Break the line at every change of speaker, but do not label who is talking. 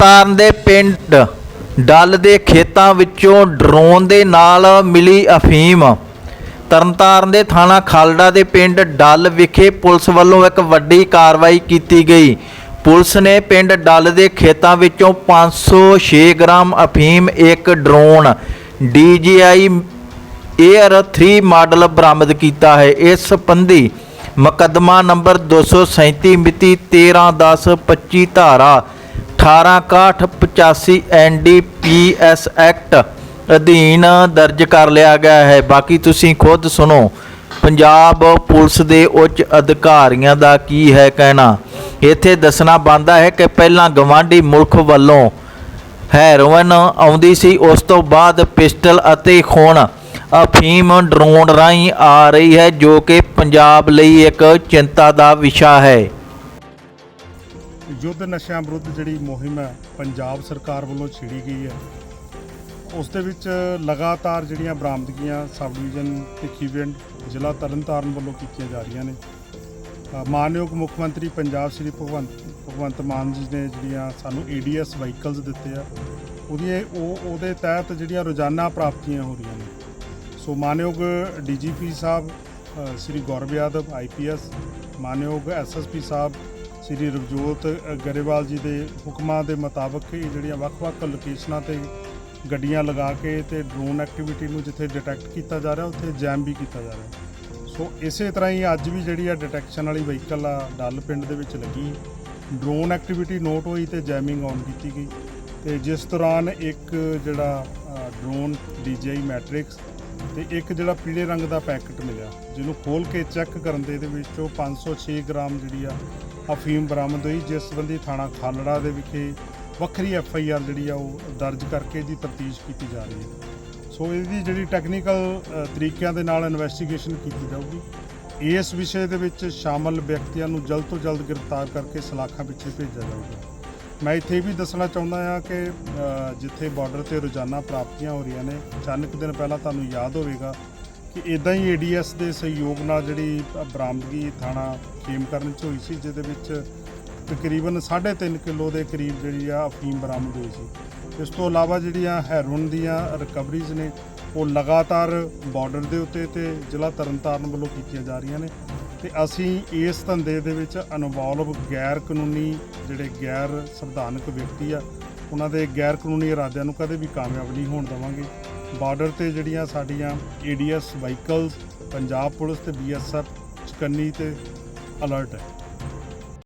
ਤਰਨਤਾਰਨ ਦੇ ਪਿੰਡ ਡੱਲ ਦੇ ਖੇਤਾਂ ਵਿੱਚੋਂ ਡਰੋਨ ਦੇ ਨਾਲ ਮਿਲੀ ਅਫੀਮ। ਤਰਨਤਾਰਨ ਦੇ ਥਾਣਾ ਖਾਲੜਾ ਦੇ ਪਿੰਡ ਡੱਲ ਵਿਖੇ ਪੁਲਿਸ ਵੱਲੋਂ ਇੱਕ ਵੱਡੀ ਕਾਰਵਾਈ ਕੀਤੀ ਗਈ। ਪੁਲਿਸ ਨੇ ਪਿੰਡ ਡੱਲ ਦੇ ਖੇਤਾਂ ਵਿੱਚੋਂ 506 ਗ੍ਰਾਮ ਅਫੀਮ, ਇੱਕ ਡਰੋਨ DJI 에ਅਰ 3 ਮਾਡਲ ਬਰਾਮਦ ਕੀਤਾ ਹੈ। ਇਸ ਸੰਬੰਧੀ ਮੁਕੱਦਮਾ ਨੰਬਰ 237 ਮਿਤੀ 13/10/25 ਧਾਰਾ 186185 ਐਨਡੀਪੀਐਸ ਐਕਟ ਅਧੀਨ ਦਰਜ ਕਰ ਲਿਆ ਗਿਆ ਹੈ। ਬਾਕੀ ਤੁਸੀਂ ਖੁਦ ਸੁਣੋ, ਪੰਜਾਬ ਪੁਲਿਸ ਦੇ ਉੱਚ ਅਧਿਕਾਰੀਆਂ ਦਾ ਕੀ ਹੈ ਕਹਿਣਾ? ਇੱਥੇ ਦੱਸਣਾ ਬੰਦਾ ਹੈ ਕਿ ਪਹਿਲਾਂ ਗਵਾਂਢੀ ਮੁਲਕ ਵੱਲੋਂ ਹੈਰੋਇਨ ਆਉਂਦੀ ਸੀ, ਉਸ ਤੋਂ ਬਾਅਦ ਪਿਸਟਲ ਅਤੇ ਖੂਨ ਅਫੀਮ ਡਰੋਨ ਰਾਹੀਂ ਆ ਰਹੀ ਹੈ, ਜੋ ਕਿ ਪੰਜਾਬ ਲਈ ਇੱਕ ਚਿੰਤਾ ਦਾ ਵਿਸ਼ਾ ਹੈ।
ਯੁੱਧ ਨਸ਼ਿਆਂ ਵਿਰੁੱਧ ਜਿਹੜੀ ਮੁਹਿੰਮ ਹੈ, ਪੰਜਾਬ ਸਰਕਾਰ ਵੱਲੋਂ ਛੇੜੀ ਗਈ ਹੈ। ਉਸ ਦੇ ਵਿੱਚ ਲਗਾਤਾਰ ਜਿਹੜੀਆਂ ਬਰਾਮਦਗੀਆਂ ਸਬ ਡਿਵੀਜ਼ਨ ਭਿੱਖੀਵਿੰਡ ਜ਼ਿਲ੍ਹਾ ਤਰਨਤਾਰਨ ਵੱਲੋਂ ਕੀਤੀਆਂ ਜਾ ਰਹੀਆਂ ਨੇ। ਮਾਨਯੋਗ ਮੁੱਖ ਮੰਤਰੀ ਪੰਜਾਬ ਸ੍ਰੀ ਭਗਵੰਤ ਭਗਵੰਤ ਮਾਨ ਜੀ ਨੇ ਜਿਹੜੀਆਂ ਸਾਨੂੰ ਏਡੀਐਸ ਵਹੀਕਲਸ ਦਿੱਤੇ ਆ ਉਹਦੀ ਉਹ, ਉਹਦੇ ਤਹਿਤ ਜਿਹੜੀਆਂ ਰੋਜ਼ਾਨਾ ਪ੍ਰਾਪਤੀਆਂ ਹੋ ਰਹੀਆਂ ਨੇ। ਸੋ ਮਾਨਯੋਗ ਡੀਜੀਪੀ ਸਾਹਿਬ ਸ੍ਰੀ ਗੌਰਵ ਯਾਦਵ ਆਈਪੀਐਸ ਮਾਨਯੋਗ ਐਸਐਸਪੀ ਸਾਹਿਬ ਸ੍ਰੀ ਰਵਜੋਤ ਗਰੇਵਾਲ ਜੀ ਦੇ ਹੁਕਮਾਂ ਦੇ ਮੁਤਾਬਕ ਹੀ ਜਿਹੜੀਆਂ ਵੱਖ-ਵੱਖ ਲੋਕੇਸ਼ਨਾਂ ਤੇ ਗੱਡੀਆਂ ਲਗਾ ਕੇ ਤੇ ਡਰੋਨ ਐਕਟੀਵਿਟੀ ਨੂੰ ਜਿੱਥੇ ਡਿਟੈਕਟ ਕੀਤਾ ਜਾ ਰਿਹਾ, ਉੱਥੇ ਜੈਮ ਵੀ ਕੀਤਾ ਜਾ ਰਿਹਾ। ਸੋ ਇਸੇ ਤਰ੍ਹਾਂ ਹੀ ਅੱਜ ਵੀ ਜਿਹੜੀ ਆ ਡਿਟੈਕਸ਼ਨ ਵਾਲੀ ਵਹੀਕਲ ਆ, ਡੱਲ ਪਿੰਡ ਦੇ ਵਿੱਚ ਲੱਗੀ। ਡਰੋਨ ਐਕਟੀਵਿਟੀ ਨੋਟ ਹੋਈ ਤੇ ਜੈਮਿੰਗ ਔਨ ਕੀਤੀ ਗਈ। ਤੇ ਜਿਸ ਦੌਰਾਨ ਇੱਕ ਜਿਹੜਾ ਡਰੋਨ DJI ਮੈਟ੍ਰਿਕਸ ਤੇ ਇੱਕ ਜਿਹੜਾ ਪੀਲੇ ਰੰਗ ਦਾ ਪੈਕਟ ਮਿਲਿਆ, ਜਿਹਨੂੰ ਖੋਲ ਕੇ ਚੈੱਕ ਕਰਨ ਦੇ ਇਹਦੇ ਵਿੱਚੋਂ 506 ਗ੍ਰਾਮ ਜਿਹੜੀ ਆ ਅਫੀਮ ਬਰਾਮਦ ਹੋਈ, ਜਿਸ ਸੰਬੰਧੀ ਥਾਣਾ ਖਾਲੜਾ ਦੇ ਵਿਖੇ ਵੱਖਰੀ ਐਫ ਆਈ ਆਰ ਜਿਹੜੀ ਆ ਉਹ ਦਰਜ ਕਰਕੇ ਦੀ ਤਫਤੀਸ਼ ਕੀਤੀ ਜਾ ਰਹੀ ਹੈ। ਸੋ ਇਹਦੀ ਜਿਹੜੀ ਟੈਕਨੀਕਲ ਤਰੀਕਿਆਂ ਦੇ ਨਾਲ ਇਨਵੈਸਟੀਗੇਸ਼ਨ ਕੀਤੀ ਜਾਊਗੀ। ਇਸ ਵਿਸ਼ੇ ਦੇ ਵਿੱਚ ਸ਼ਾਮਲ ਵਿਅਕਤੀਆਂ ਨੂੰ ਜਲਦ ਤੋਂ ਜਲਦ ਗ੍ਰਿਫਤਾਰ ਕਰਕੇ ਸਲਾਖਾਂ ਪਿੱਛੇ ਭੇਜਿਆ ਜਾਊਗਾ। ਮੈਂ ਇੱਥੇ ਇਹ ਵੀ ਦੱਸਣਾ ਚਾਹੁੰਦਾ ਹਾਂ ਕਿ ਜਿੱਥੇ ਬਾਰਡਰ ਤੇ ਰੋਜ਼ਾਨਾ ਪ੍ਰਾਪਤੀਆਂ ਹੋ ਰਹੀਆਂ ਨੇ, ਅਚਾਨਕ ਦਿਨ ਪਹਿਲਾਂ ਤੁਹਾਨੂੰ ਯਾਦ ਹੋਵੇਗਾ ਕਿ ਇਦਾਂ ਹੀ ਏਡੀਐਸ ਦੇ ਸਹਿਯੋਗ ਨਾਲ ਜਿਹੜੀ ਬਰਾਮਦਗੀ ਥਾਣਾ ਖੇਮਕਰਨ ਚ ਹੋਈ ਸੀ, ਜਿਹਦੇ ਵਿੱਚ ਤਕਰੀਬਨ 3.5 ਕਿਲੋ ਦੇ ਕਰੀਬ ਜਿਹੜੀ ਆ ਅਫੀਮ ਬਰਾਮਦ ਹੋਈ ਸੀ। ਇਸ ਤੋਂ ਇਲਾਵਾ ਜਿਹੜੀਆਂ ਹੈਰੋਨ ਦੀਆਂ ਰਿਕਵਰੀਜ਼ ਨੇ, ਉਹ ਲਗਾਤਾਰ ਬਾਰਡਰ ਦੇ ਉੱਤੇ ਤੇ ਜ਼ਿਲ੍ਹਾ ਤਰਨਤਾਰਨ ਵੱਲੋਂ ਕੀਤੀਆਂ ਜਾ ਰਹੀਆਂ ਨੇ ਤੇ ਅਸੀਂ ਇਸ ਧੰਦੇ ਦੇ ਵਿੱਚ ਇਨਵੋਲਵ ਗੈਰ ਕਾਨੂੰਨੀ ਜਿਹੜੇ ਗੈਰ ਸੰਵਿਧਾਨਕ ਵਿਅਕਤੀ ਆ, ਉਹਨਾਂ ਦੇ ਗੈਰ ਕਾਨੂੰਨੀ ਇਰਾਦਿਆਂ ਨੂੰ ਕਦੇ ਵੀ ਕਾਮਯਾਬ ਨਹੀਂ ਹੋਣ ਦੇਵਾਂਗੇ। ਬਾਰਡਰ ਤੇ ਜਿਹੜੀਆਂ ਸਾਡੀਆਂ ਏਡੀਐਸ ਵਹੀਕਲਸ ਪੰਜਾਬ ਪੁਲਿਸ ਤੇ ਬੀਐਸਐਫ ਚਕੰਨੀ ਤੇ ਅਲਰਟ ਹੈ।